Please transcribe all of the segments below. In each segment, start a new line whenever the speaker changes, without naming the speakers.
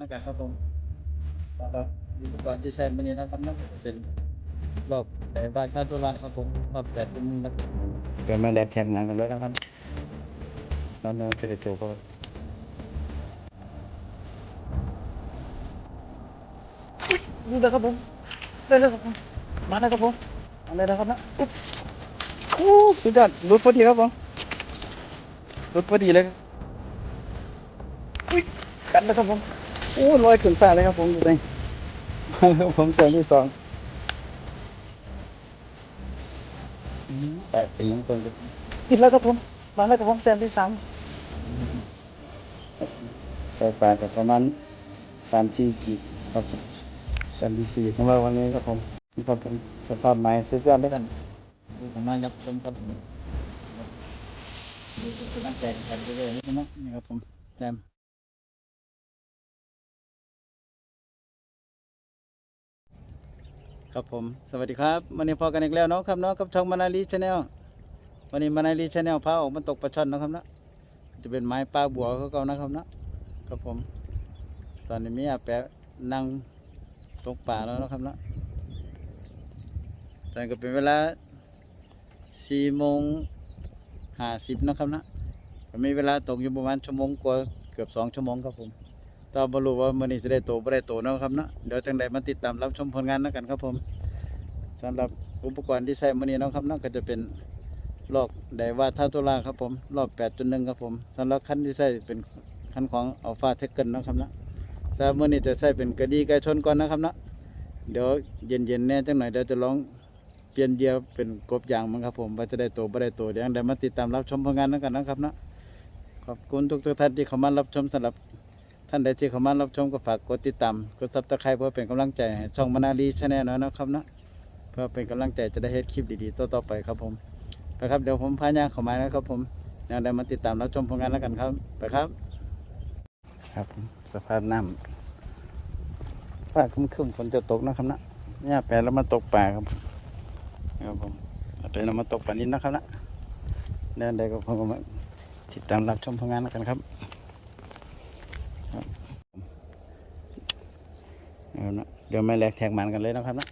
นะครับครับผมครับอุปกรณ์ที่ใช้มันนี้นะครับนั่นเป็นรอบแต่บ้านค่าตัวละครับผมรอบแต่ตุ้มนะเกิดมาแลกแข่งงานกันเลยนะครับแล้วเนื้อจะได้โจก็นี่เลยครับผมได้เลยครับผมมาแล้วครับผมมาเลยนะครับนะอุ๊บโอ้สุดยอดรุดพอดีครับผมรุดพอดีเลยครับกันนะครับผมโอ้ลอยขึ้นฟ้าเลยครับผมดูดิมาแล้วผมเจอที่สองอืมแปดปีของคนผิดแล้วครับผม มาแล้วครับผมแต้มที่สามไปปลากับประมาณสามสี่กีบครับผมแต้มที่สี่ของเราวันนี้ครับผมนี่ครับผมสภาพไม้สุดยอดด้วยกันดูผมมายับชมครับผมดูกำลังใจกันเรื่อยๆนี่นะนี่ครับผมแต้ม ครับผมสวัสดีครับวันนี้พอกันอีกแล้วเนาะครับเนาะกับช่องมานาลีชาแนลวันนี้มานาลีชาแนลพาออกมาตกปลาช่อนเนาะครับเนาะจะเป็นไม้ปลาบัวเขาเก่านะครับเนาะครับผม ตอนนี้มีอาแปะนั่งตกป่าแล้วนะครับเนาะตอนก็เป็นเวลาสี่โมงห้าสิบนะครับเนาะมีเวลาตกอยู่ประมาณชั่วโมงกว่าเกือบสองชั่วโมงครับผม ตอนบรู้ว่ามันนี้จะได้โตไม่ได้โตนะครับเนาะเดี๋ยวจังใดมาติดตามรับชมผลงานแล้วกันครับผมสำหรับอุปกรณ์ที่ใช้มันนี้นะครับเนาะก็จะเป็นลอกไดว่าท่าตุลาครับผมรอบ8.1ครับผมสำหรับคันที่ใช้เป็นคันของอัลฟาเทคเกิลนะครับเนาะสำหรับมื่อนี้จะใช้เป็นกระดีไก่ชนก่อนนะครับเนาะเดี๋ยวเย็นๆแน่จังหน่อยเดี๋ยวจะลองเปลี่ยนเดียวเป็นกบยางมั้งครับผมว่าจะได้โตไม่ได้โตเดี๋ยวจังใดมาติดตามรับชมผลงานแล้วกันนะครับเนาะขอบคุณทุกท่านที่เข้ามารับชมสำหรับ ท่านใดที่เข้ามารับชมก็ฝากกดติดตามกดซับสไครป์เพื่อเป็นกำลังใจให้ช่องมานาลีชาแนลนะครับเนาะเพื่อเป็นกำลังใจจะได้เฮ็ดคลิปดีๆต่อๆไปครับผมนะครับเดี๋ยวผมพายางเข้ามานะครับผมแนวใดมาติดตามรับชมผลงานแล้วกันครับไปครับ ครับผมสภาพน้ำฟ้าครึ้มๆฝนจะตกนะครับนะเนี่ยแปลแล้วมาตกปลาครับครับผมเอาไปเรามาตกปลานิดนะครับนะแนวใดก็ผมก็มาติดตามรับชมผลงานแล้วกันครับ เอานะเดี๋ยวไม่แลกแทงมันกันเลยนะครับนะ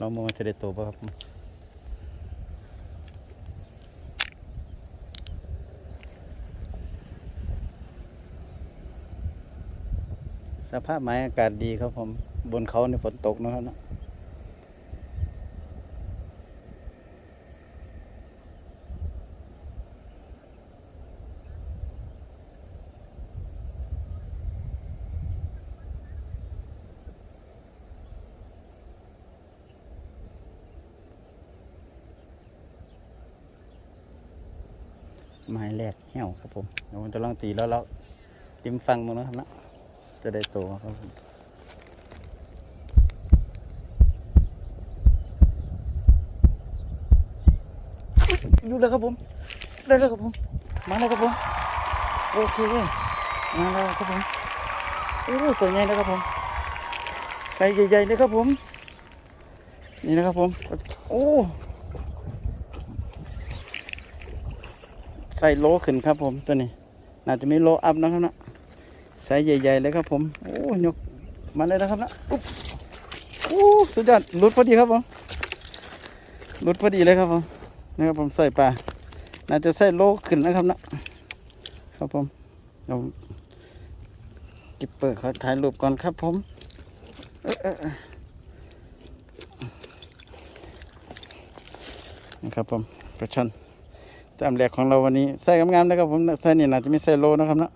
ลองมือมันจะได้ตัวป่ะครับสภาพไม้อากาศดีครับผม บนเขาในฝนตกนะครับนะ ไม้แรกเหี่ยวครับผมเดี๋ยวผมจะลองตีแล้วเราติมฟังมึงนะครับนะจะได้ตัวครับผมอยู่แล้วครับผม ได้แล้วครับผม มาแล้วครับผม โอเค มาแล้วครับผม โอ้ตัวใหญ่นะครับผม ใส่ใหญ่ๆเลยครับผม นี่นะครับผม โอ้ ใส่โลขึ้นครับผมตัวนี้ น่าจะมีโลอัพนะครับนะใส่ใหญ่ๆเลยครับผม โอ้ยกมาเลยนะครับนะอุ๊บโอ้สุดยอดหลุดพอดีครับผมหลุดพอดีเลยครับผมนะครับผมใส่ปลาน่าจะใส่โลขึ้นนะครับนะครับผมเดี๋ยวกิบเปิดเขาถ่ายรูปก่อนครับผมเออเออนะครับผมปลาช่อน ตามแรกของเราวันนี้ใส่งามๆนะครับผมใส่นี่น่าจะไม่ใส่โลนะครับนะ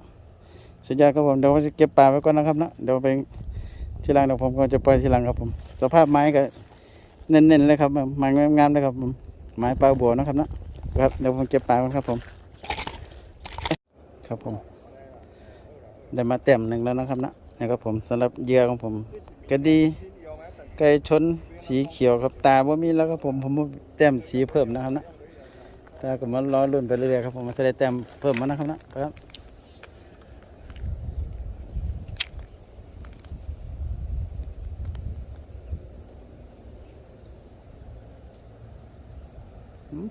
สุดยอดครับผมเดี๋ยวจะเก็บปลาไว้ก่อนนะครับนะเดี๋ยวไปทีหลังเดี๋ยวผมก็จะปล่อยทีหลังครับผม สภาพไม้ก็เน้นๆเลยครับไม้งามๆเลยครับผมไม้ปลาบัวนะครับนะครับเดี๋ยวผมเก็บปลาก่อนครับผม ครับผมได้มาเต็มหนึ่งแล้วนะครับนะนะครับผมสำหรับเหยื่อของผมกระดีไก่ชนสีเขียวครับตาว่ามีแล้วครับผมผมแต้มสีเพิ่มนะครับนะ แล้วก็มันรอรุ่นไปเรื่อยๆครับผมมันจะได้แต้มเพิ่มมานะครับนะครับ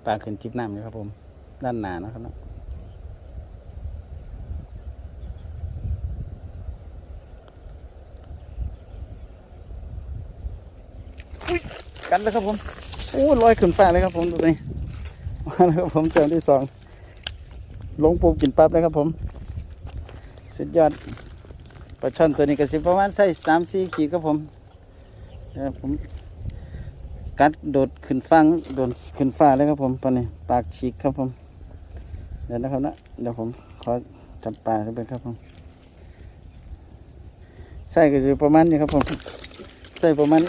ปลาขึ้นจิบน้ำอยครับผม ด้านหนานะครับนะกันแล้วครับผมโอ้ลอยขึ้นฟ้าเลยครับผมตัวนี้ มาแล้วครับผมเจอที่สองลงปูกินปั๊บเลยครับผม สุดยอดปลาช่อนตัวนี้ก็สิประมาณไส้สามสี่ขีดครับผมผมกัดโดดขึ้นฟังโดดขึ้นฟ้าเลยครับผมตอนนี้ปากฉีกครับผม เดี๋ยวนะครับนะเดี๋ยวผมขอจับปลาขึ้นไปครับผมไส้ก็อยู่ประมาณนี้ครับผมไส้ประมาณ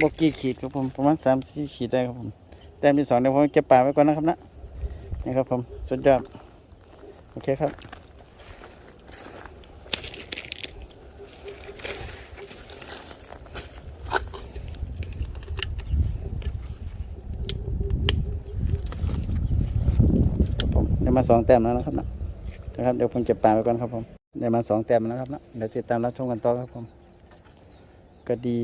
บกี่ขีดครับผมประมาณสามสี่ขีดได้ครับผม แต้มที่สองเดี๋ยวผมเก็บปลาไว้ก่อนนะครับนะนี่ครับผมสุดยอดโอเคครับผมได้มาสองแต้มแล้วนะครับนะนะครับเดี๋ยวผมเก็บปลาไปก่อนครับผมได้มาสองแต้มแล้วครับนะเดี๋ยวติดตามรับชมกันต่อครับผมกระดี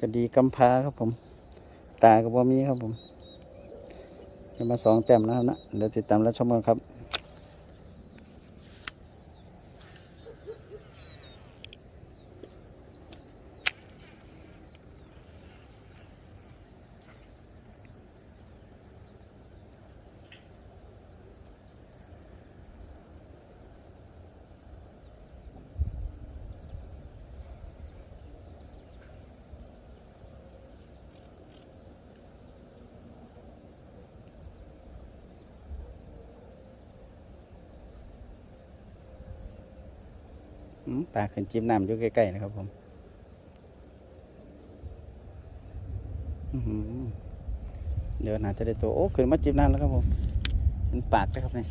กระดีกำพาครับผม ตากับว่ามีครับผมจะมาสองแต้มแล้วครับนะเดี๋ยวติดตามรับชมกันครับ ปลาขึ้นจิ้มน้ำอยู่ใกล้ๆนะครับผมเดี๋ยวน่าจะได้ตัวโอ้ขึ้นมาจิ้มน้ำแล้วครับผมเป็นปากนะครับนี่ย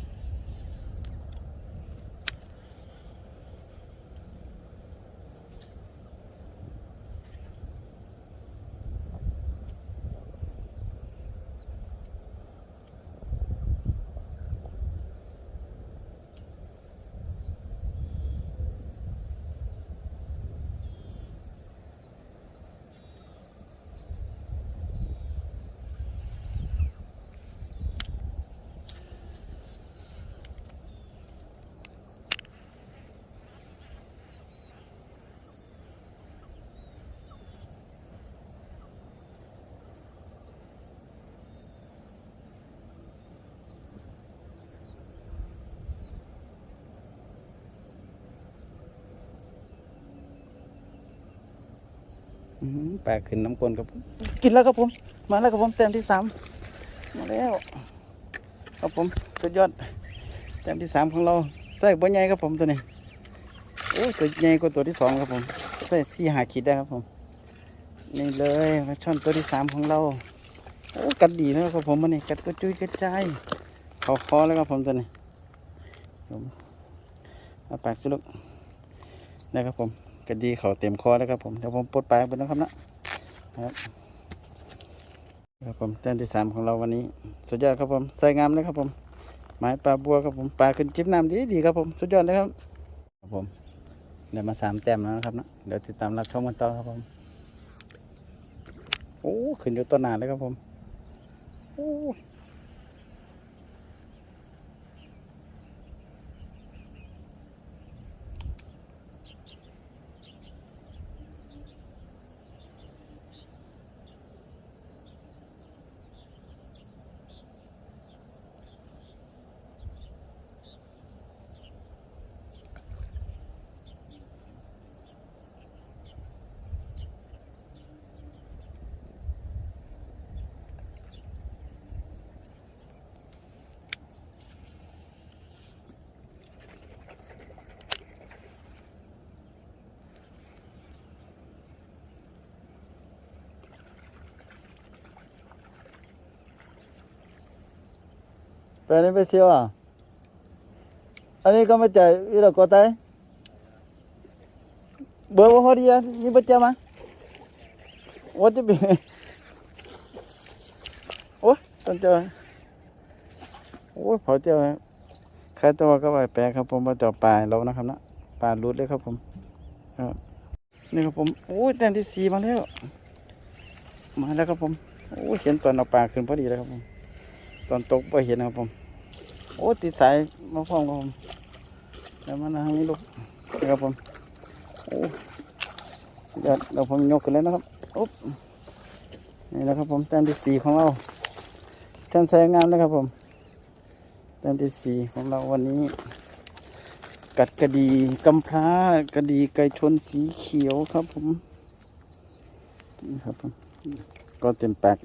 อหือปลาขึ้นน้ำกลนครับผมกินแล้วครับผม มาแล้วครับผมแต้มที่สามมาแล้วครับผมสุดยอดแต้มที่สามของเราใส่บัวใหญ่ครับผมตัวนี้โอ้ตัวใหญ่กว่าตัวที่สองครับผมใส่สี่หาขีดได้ครับผมนี่เลยปลาช่อนตัวที่สามของเราโอ้กัดดีนะครับผมมันนี่กัดกระจุยกระจายเขาคอแล้วครับผมตัวนี้ผมเอาปากสุลุกนะครับผม กระดีเขาเต็มคอแล้วครับผมเดี๋ยวผมปลดปลายไปนะครับนะครับครับผมแต้มที่สามของเราวันนี้ สุดยอดครับผมใส่งามเลยครับผมหมายปลาบัวครับผมปลาขึ้นจิ้มน้ำดีดีครับผมสุดยอดเลยครับครับผมเดี๋ยวมาสามแต้มแล้วนะครับนะเดี๋ยวติดตามรับชมกันต่อครับผมโอ้ขึ้นอยู่ต้นหนาเลยครับผมโอ้ ไปนี่ไปเชียวอะ อันนี้ก็ไม่จ่ายอีหลอกก็ตายเบอร์ว่าพอดีอ่ะนี่บัจจามาว่าจะเป็นโอ้ต้นเจอโอ้ยเผาเจียวใครตัวก็ไปแปลครับผมมาจับปลาให้เรานะครับนะปลาลุดเลยครับผมครับนี่ครับผมโอ้ยแต้มที่สี่มาแล้ว มาแล้วครับผมโอ้ยเห็นตอนเอาปลาขึ้นพอดีเลยครับผม ตอนตกไปเห็นครับผม โอ้ติดสายมาพร้อมครับผมแล้วมาทางนี้ลูกนะครับผมโอ้สุดยอดเราผมยกขึ้นแล้วนะครับอุ๊บนี่แหละครับผมแต้มที่สี่ของเราแต้มแสงงามนะครับผมแต้มที่สี่ของเราวันนี้ กัดกระดีกำพร้ากระดีไก่ชนสีเขียวครับผมนี่ครับผมก็เต็มแปาก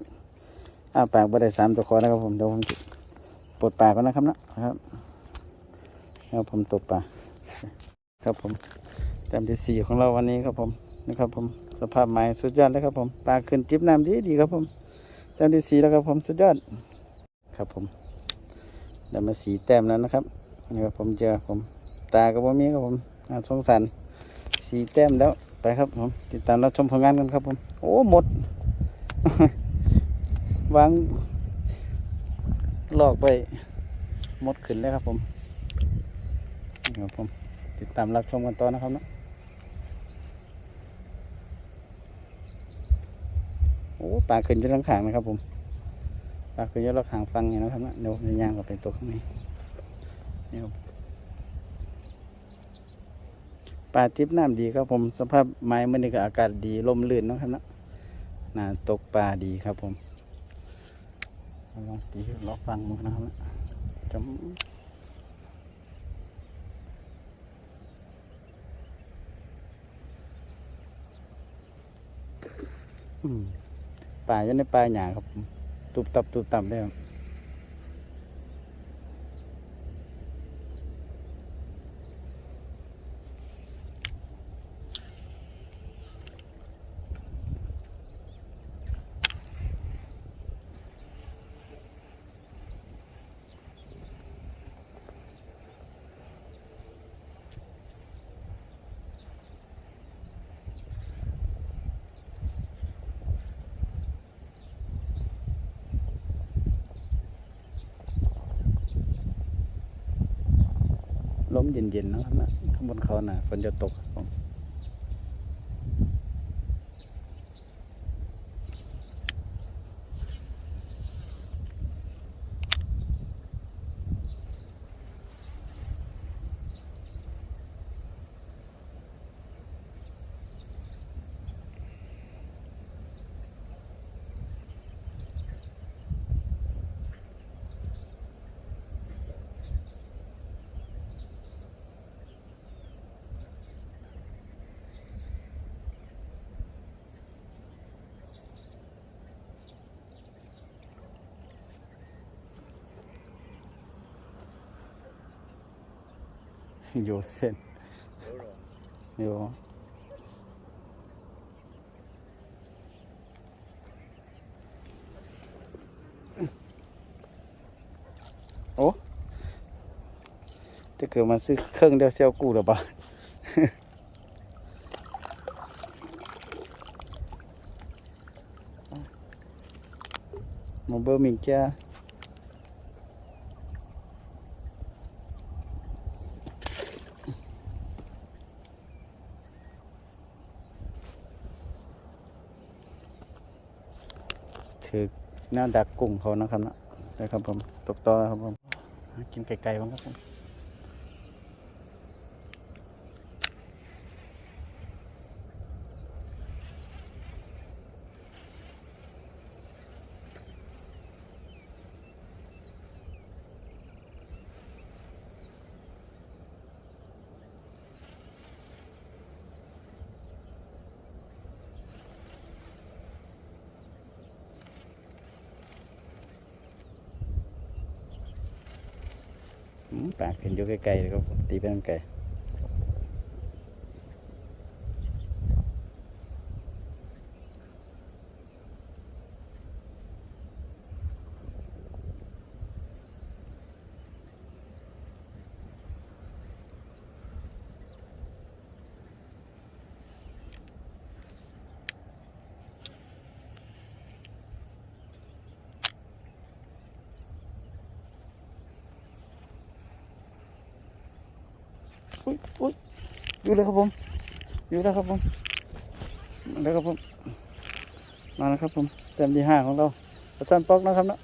อ้าปากบ่ได้สามตัวคอนะครับผมเดี๋ยวผมจะปลดปากก่อนนะครับนะครับแล้วผมตบปากครับผมแต้มที่สี่ของเราวันนี้ครับผมนะครับผมสภาพไม้สุดยอดเลยครับผมปลาขึ้นจิบน้ำดีดีครับผมแต้มที่สี่แล้วครับผมสุดยอดครับผมได้มาสีแต้มแล้วนะครับนี่ครับผมเจอผมตากับบ่มีครับผมน่าสงสารสีแต้มแล้วไปครับผมติดตามรับชมผลงานกันครับผมโอ้หมด วางลอกไปหมดขึ้นเลยครับผมนี่ครับผม ติดตามรับชมกันต่อนะครับนะโอ้ปลาขึ้นอยู่ข้างขางนะครับผมปลาขึ้นอยู่ข้างฟังอย่างนะครับเนาะเดี๋ยวจะย่างออกไปตัวข้างในนี่ครับปลาทิพน้ำดีครับผม สภาพไม้มันนี่ก็อากาศดีลมลื่นนะครับนะน่าตกปลาดีครับผม ลองตีล็อกฟังมึงนะครับจมป่าอยู่ในป่าหยาครับ ตุบตับตุบตับได้ครับ เย็นๆนะครับนะข้างบนเขาน่ะฝนจะตกครับผมโยเซนโยโอ้จะเกิดมาซื้อเครื่องเดียวเซลกูหรือเปล่า một bơ mình cha ถือหน้าดักกุ้งเขานะครับนะนะครับผมตกต่อครับผมกินไก่ๆบ้างครับผม อยู่ไกลๆเลยครับตีไปทางไกล อยู่แล้วครับผม อยู่แล้วครับผมมาแล้วครับผม มาแล้วครับผม เต็มที่ห้าของเราประชันปอกนะครับนะ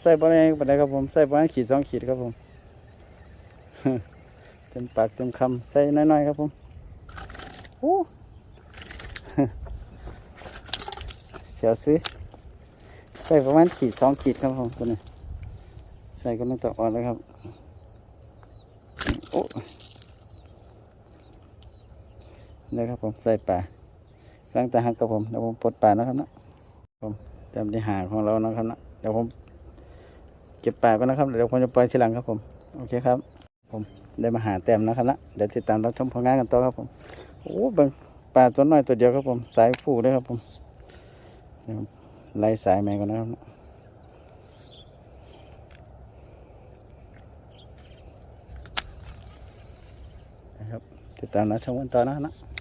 ใส่บอลเองไปได้ครับผม ใส่บอลขีดสองขีดครับผม เต็มปากเต็มคำใส่น้อยๆครับผมโอ้เสียวซื้อใส่ประมาณขีดสองขีดครับผมตัวนี้ใส่ก็ต้องต่ออ่อนแล้วครับ โอ้ นี่ครับผมใส่ปลาล้างตาหักครับผมเดี๋ยวผมปลดปลานะครับนะผมเตรียมที่หาของเรานะครับนะเดี๋ยวผมเก็บปลาก็นนะครับเดี๋ยวผมจะปล่อยทีหลังครับผมโอเคครับ ผมได้มาหาแต้มนะครับนะเดี๋ยวติดตามรับชมผลงานกันต่อครับผมโอ้บิ่งปลาตัวน้อยตัวเดียวครับผมสายฟูด้วยครับผมเดี๋ยวผมไล่สายแมงก่อนนะครับนะนะครับติดตามรับชมกันต่อนะครับนะ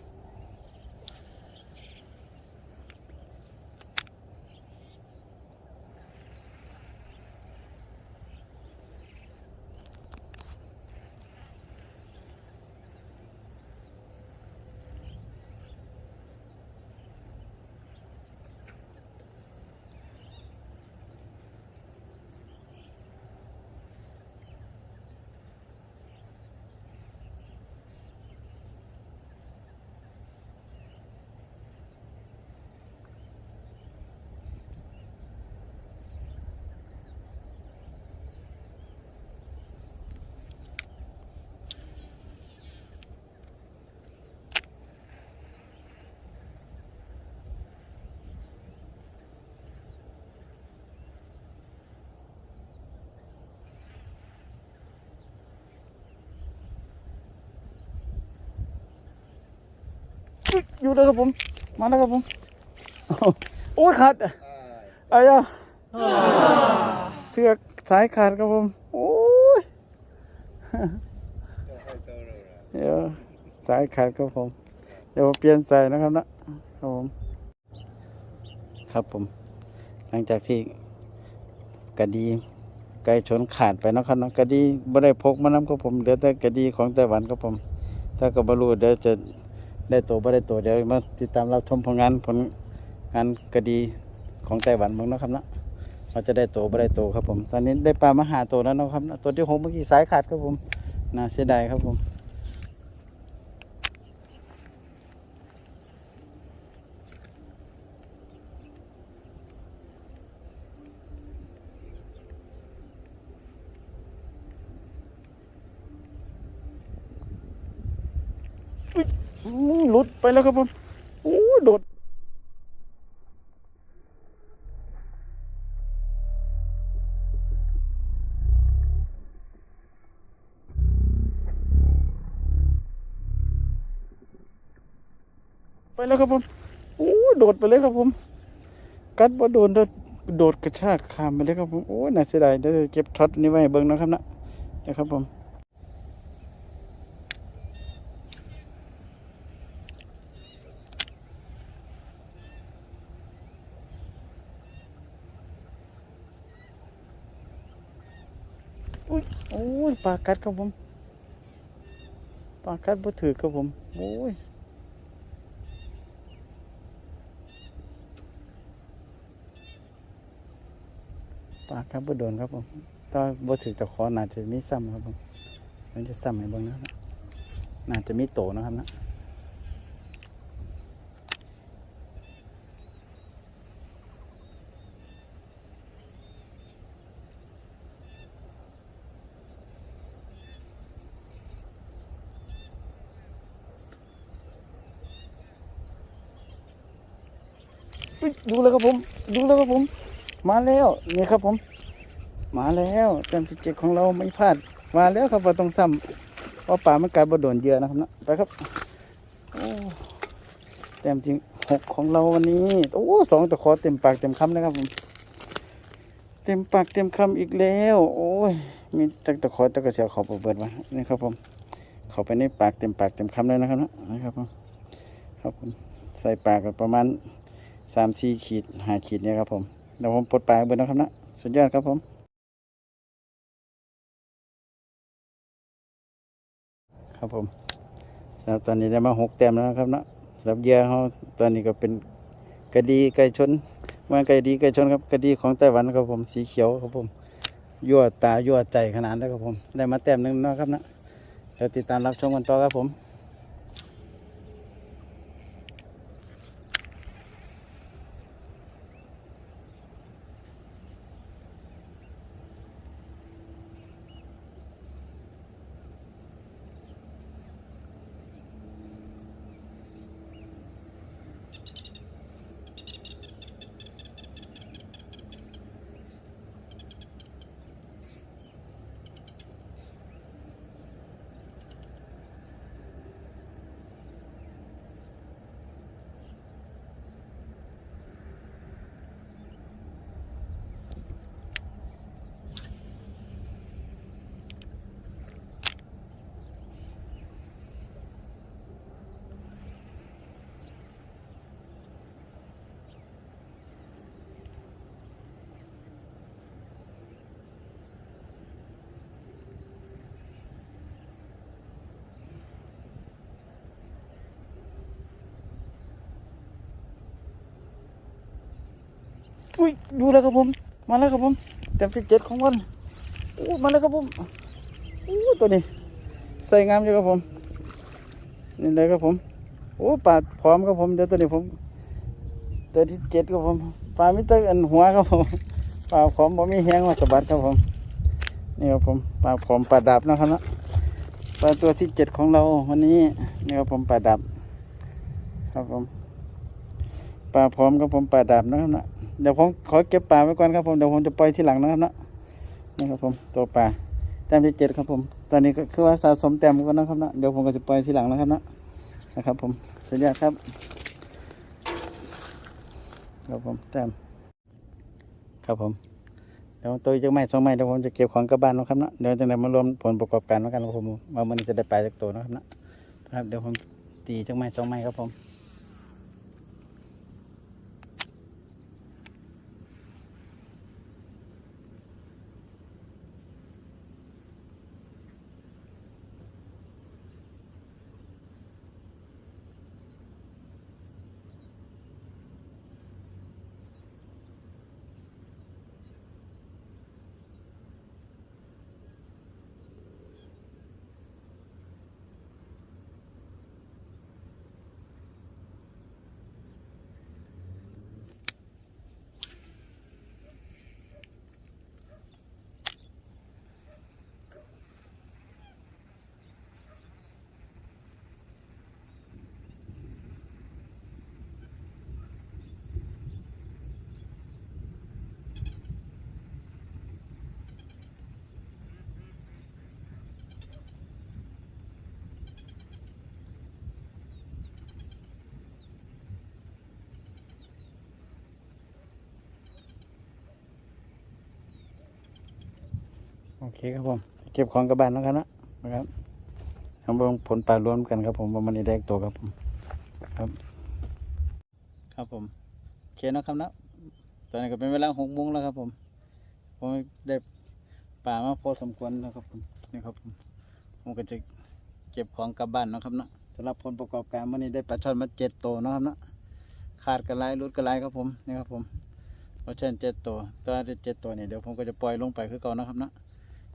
อุ๊ยอยู่แล้วครับผม มาแล้วครับผม โอ้ยขาดอะไรอะเสือกสายขาดครับผม โอ้ยเดี๋ยวสายขาดครับผม เดี๋ยวผมเปลี่ยนสายนะครับนะครับผม ครับผม หลังจากที่กระดีไก่ชนขาดไปเนาะครับเนาะกระดีไม่ได้พกมานำครับผม เหลือแต่กระดีของไต้หวันครับผม ถ้ากับบรูเดี๋ยวจะ ได้ตัวไม่ได้ตัวเดี๋ยวมาติดตามรับชมผลงานผลงานคดีของไต้หวันบ้างนะครับนะเราจะได้ตัวไม่ได้ตัวครับผม ตอนนี้ได้ปลามาหาตัวแล้วนะครับนะตัวที่หกเมื่อกี้สายขาดครับผมน่าเสียดายครับผมอื้อหลุดไป แล้วครับผมโอ้ยโดดไปแล้วครับผมโอ้ยโดดไปเลยครับผม กัดบ่โดนโดดกระชากข้ามไปเลยครับผม โอ้ยน่าเสียดายเดี๋ยวจะเก็บช็อตนี้ไว้เบิ่งนะครับนะนะครับผม อุ้ยโอ้ย ปลากัดครับผมปลากัดบ่ถือครับผมโอ้ยปลากัดบ่โดนครับผมตอนบ่ถือตะขอน่าจะมีซ้ำครับผมมันจะซ้ำให้บิ่งนะน่าจะมีโตนะครับนะ ดูแล้วครับผม ดูแล้วครับผม มาแล้วนี่ครับผม มาแล้วเต็มสิเจ็ดของเราไม่พลาด มาแล้วครับว่าต้องซ้ำเพราะป่ามันกลายบ่โดนเยื่อนะครับนะไปครับโอ้เต็มจริงหกของเราวันนี้โอ้สองตะขอเต็มปากเต็มคำนะครับผมเต็มปากเต็มคำอีกแล้ว โอ้ยมีตักตะขอตะกระเสียขอบเบิดมานี่ครับผมเข้าไปในปากเต็มปากเต็มคำเลยนะครับนะนะครับผมครับผมใส่ปากกันประมาณ สามสี่ขีดห้าขีดเนี่ยครับผมเดี๋ยวผมปลดปลากเบิดนะครับนะสุดยอดครับผมครับผมสำหรับตอนนี้ได้มาหกแต้มแล้วครับนะสำหรับเยื่อเขาตอนนี้ก็เป็นกระดีไก่ชนเมื่อกระดีไก่ชนครับกระดีของไต้หวันครับผมสีเขียวครับผมยั่วตายั่วใจขนาดนั้นครับผม ได้มาแต้มหนึ่งนะครับนะเดี๋ยวติดตามรับชมกันต่อครับผม อุ้ยดูแล้วครับผม มาแล้วครับผมเต็มที่เจ็ดของวันโอ้มาแล้วครับผมโอ้ตัวนี้ใส่งามอยู่ครับผมนี่เลยครับผมโอ้ปลาพร้อมครับผมเดี๋ยวตัวนี้ผมตัวที่เจ็ดครับผมปลาไม่เตอันหัวครับผมปลาพร้อมผมมีแห้งมาสะบัดครับผมนี่ครับผมปลาพร้อมปลาดับนะครับนะปลาตัวที่เจ็ดของเราวันนี้นี่ครับผมปลาดับ ครับผม ปลาพร้อมครับผมปลาดับนะครับนะเดี๋ยวผมขอเก็บปลาไว้ก่อนครับผมเดี๋ยวผมจะปล่อยที่หลังนะครับนะนี่ครับผมตัวปลาแต้มที่เจ็ดครับผม ตอนนี้ก็คือว่าสะสมแต้มก่อนนะครับนะเดี๋ยวผมก็จะปล่อยที่หลังนะครับนะนะครับ ผมสุดยอดครับครับผมแต้มครับผมเดี๋ยวตัวจะไม่สองไม้เดี๋ยวผมจะเก็บของกลับบ้านนะครับนะเดี๋ยวจะได้มารวมผลประกอบการแล้วกันครับผมว่ามันจะได้ปลาจากตัวนะครับนะครับเดี๋ยวผมตีจังไม้สองไม้ครับผม เคครับผม เก็บของกลับบ้านแล้วกันนะนะครับทำเบิ่งผลปลารวมกันครับผมว่ามันได้ตัวครับผมครับ ครับผมโอเคนะครับนะตอนนี้ก็เป็นเวลาหกโมงแล้วครับผมผมได้ปลามาพอสมควรนะครับผมนี่ครับผมผมก็จะเก็บของกลับบ้านนะครับนะสำหรับผลประกอบการวันนี้ได้ปลาช่อนมาเจ็ดตัวนะครับนะขาดกระไรรุดกระไรครับผมนี่ครับผมเพราะเช่นเจ็ดตัวตัวที่เจ็ดตัวนี่เดี๋ยวผมก็จะปล่อยลงไปคือเก่านะครับนะ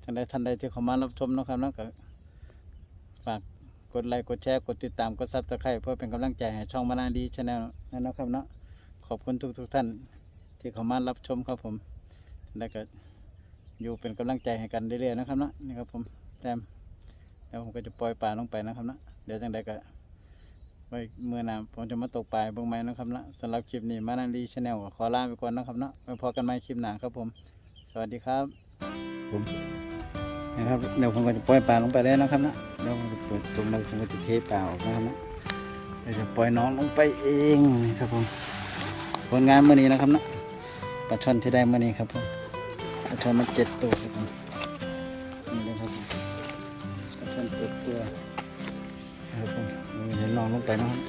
ท่านใดท่านใดที่เข้ามารับชมนะครับเนาะก็ฝากกดไลค์กดแชร์กดติดตามกดซับสไครต์เพื่อเป็นกำลังใจให้ช่องมานาดีชาแนลนะครับเนาะขอบคุณทุกทุกๆท่านที่เข้ามารับชมครับผม แล้วก็อยู่เป็นกำลังใจให้กันเรื่อยๆนะครับเนาะนี่ครับผมแต้มแล้วผมก็จะปล่อยปลาลงไปนะครับเนาะเดี๋ยวจังใดก็ไว้เมื่อนาผมจะมาตกปลาเบางไหมนะครับเนาะสำหรับคลิปนี้มานาดีชาแนลขอลาไปก่อนนะครับเนาะไว้พอกันใหม่คลิปหน้าครับผม สวัสดีครับ ผมนะครับเดี๋ยวผมก็จะปล่อยปลาลงไปแล้วนะครับนะเดี๋ยวผมจะเปิดตรงแล้วผมก็จะเทปลาออกนะครับนะเดี๋ยวจะปล่อยน้องลงไปเองนะครับผมผลงานเมื่อนี้นะครับนะปลาช่อนที่ได้เมื่อนี้ครับผมปลาช่อนมันเจ็ดตัวครับผมนี่เลยครับปลาช่อนเจ็ดตัวนะครับผมเห็นน้องลงไปนะครับ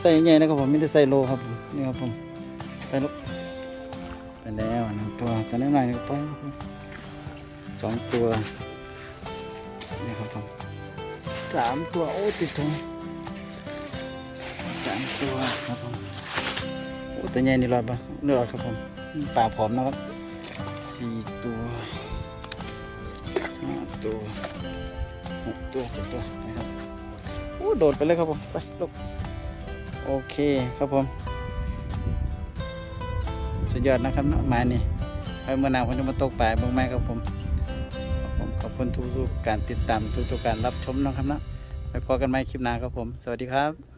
ใส่ใหญ่นะครับผมไม่ได้ใส่โลครับผมนี่ครับผมไปลูก ไปแล้วหนึ่งตัวตัวนี้หน่อยหนึ่งไปครับผมสองตัวนี่ครับผมสามตัวโอ้ติดถุงสามตัวครับผมโอ้ตัวใหญ่นี่รอดปะนี่รอดครับผมปลาผอมนะครับสี่ตัวห้าตัวหกตัวเจ็ดตัวนะครับโอ้โดดไปเลยครับผมไปลูกโอเคครับผม สุดยอดนะครับเนาะมานี่ไว้เมื่อนาวผมจะมาตกปลาบ้างไหมครับผมครับผมขอบคุณทุกๆการติดตามทุกๆการรับชมนะครับเนาะไปพบกันใหม่คลิปหน้าครับผม สวัสดีครับ